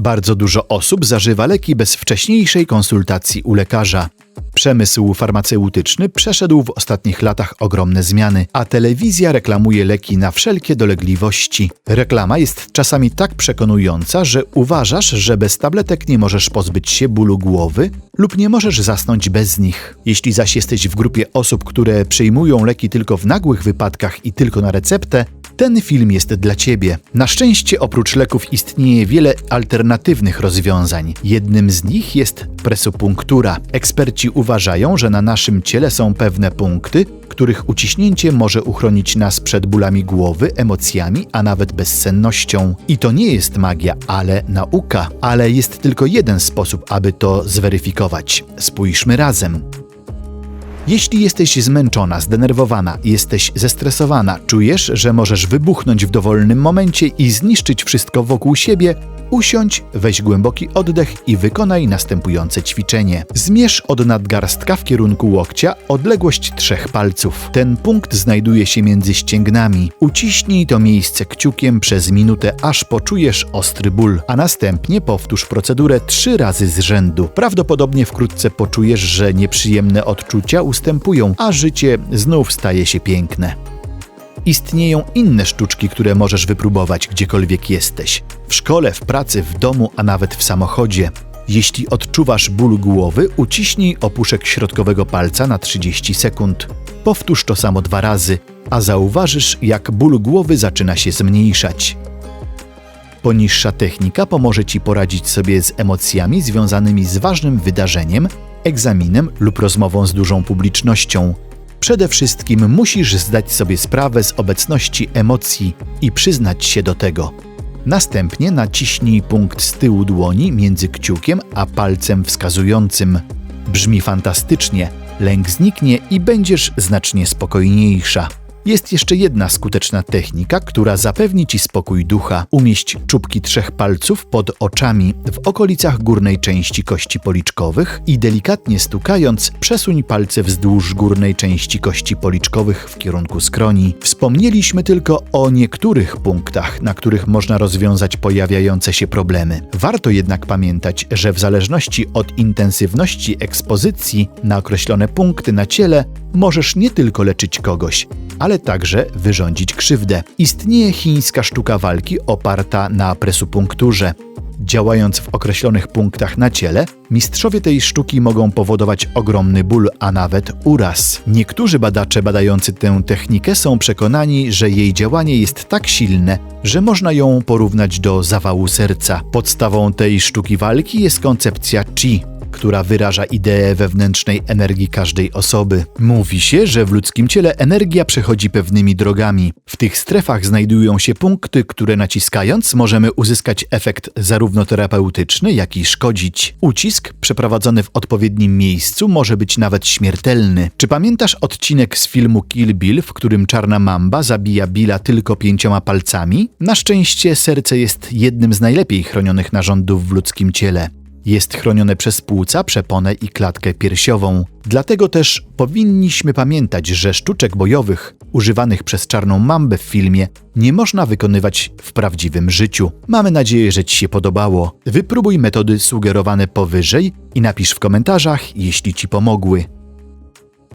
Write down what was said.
Bardzo dużo osób zażywa leki bez wcześniejszej konsultacji u lekarza. Przemysł farmaceutyczny przeszedł w ostatnich latach ogromne zmiany, a telewizja reklamuje leki na wszelkie dolegliwości. Reklama jest czasami tak przekonująca, że uważasz, że bez tabletek nie możesz pozbyć się bólu głowy lub nie możesz zasnąć bez nich. Jeśli zaś jesteś w grupie osób, które przyjmują leki tylko w nagłych wypadkach i tylko na receptę, ten film jest dla Ciebie. Na szczęście oprócz leków istnieje wiele alternatywnych rozwiązań. Jednym z nich jest presopunktura. Uważają, że na naszym ciele są pewne punkty, których uciśnięcie może uchronić nas przed bólami głowy, emocjami, a nawet bezsennością. I to nie jest magia, ale nauka. Ale jest tylko jeden sposób, aby to zweryfikować. Spójrzmy razem. Jeśli jesteś zmęczona, zdenerwowana, jesteś zestresowana, czujesz, że możesz wybuchnąć w dowolnym momencie i zniszczyć wszystko wokół siebie, Usiądź, weź głęboki oddech i wykonaj następujące ćwiczenie. Zmierz od nadgarstka w kierunku łokcia odległość trzech palców. Ten punkt znajduje się między ścięgnami. Uciśnij to miejsce kciukiem przez minutę, aż poczujesz ostry ból, a następnie powtórz procedurę trzy razy z rzędu. Prawdopodobnie wkrótce poczujesz, że nieprzyjemne odczucia ustępują, a życie znów staje się piękne. Istnieją inne sztuczki, które możesz wypróbować gdziekolwiek jesteś. W szkole, w pracy, w domu, a nawet w samochodzie. Jeśli odczuwasz ból głowy, uciśnij opuszek środkowego palca na 30 sekund. Powtórz to samo dwa razy, a zauważysz, jak ból głowy zaczyna się zmniejszać. Poniższa technika pomoże Ci poradzić sobie z emocjami związanymi z ważnym wydarzeniem, egzaminem lub rozmową z dużą publicznością. Przede wszystkim musisz zdać sobie sprawę z obecności emocji i przyznać się do tego. Następnie naciśnij punkt z tyłu dłoni między kciukiem a palcem wskazującym. Brzmi fantastycznie, lęk zniknie i będziesz znacznie spokojniejsza. Jest jeszcze jedna skuteczna technika, która zapewni Ci spokój ducha. Umieść czubki trzech palców pod oczami w okolicach górnej części kości policzkowych i delikatnie stukając przesuń palce wzdłuż górnej części kości policzkowych w kierunku skroni. Wspomnieliśmy tylko o niektórych punktach, na których można rozwiązać pojawiające się problemy. Warto jednak pamiętać, że w zależności od intensywności ekspozycji na określone punkty na ciele możesz nie tylko leczyć kogoś, ale także wyrządzić krzywdę. Istnieje chińska sztuka walki oparta na presupunkturze. Działając w określonych punktach na ciele, mistrzowie tej sztuki mogą powodować ogromny ból, a nawet uraz. Niektórzy badacze badający tę technikę są przekonani, że jej działanie jest tak silne, że można ją porównać do zawału serca. Podstawą tej sztuki walki jest koncepcja chi, która wyraża ideę wewnętrznej energii każdej osoby. Mówi się, że w ludzkim ciele energia przechodzi pewnymi drogami. W tych strefach znajdują się punkty, które naciskając możemy uzyskać efekt zarówno terapeutyczny, jak i szkodzić. Ucisk przeprowadzony w odpowiednim miejscu może być nawet śmiertelny. Czy pamiętasz odcinek z filmu Kill Bill, w którym czarna mamba zabija Billa tylko pięcioma palcami? Na szczęście serce jest jednym z najlepiej chronionych narządów w ludzkim ciele. Jest chronione przez płuca, przeponę i klatkę piersiową. Dlatego też powinniśmy pamiętać, że sztuczek bojowych używanych przez czarną mambę w filmie nie można wykonywać w prawdziwym życiu. Mamy nadzieję, że Ci się podobało. Wypróbuj metody sugerowane powyżej i napisz w komentarzach, jeśli Ci pomogły.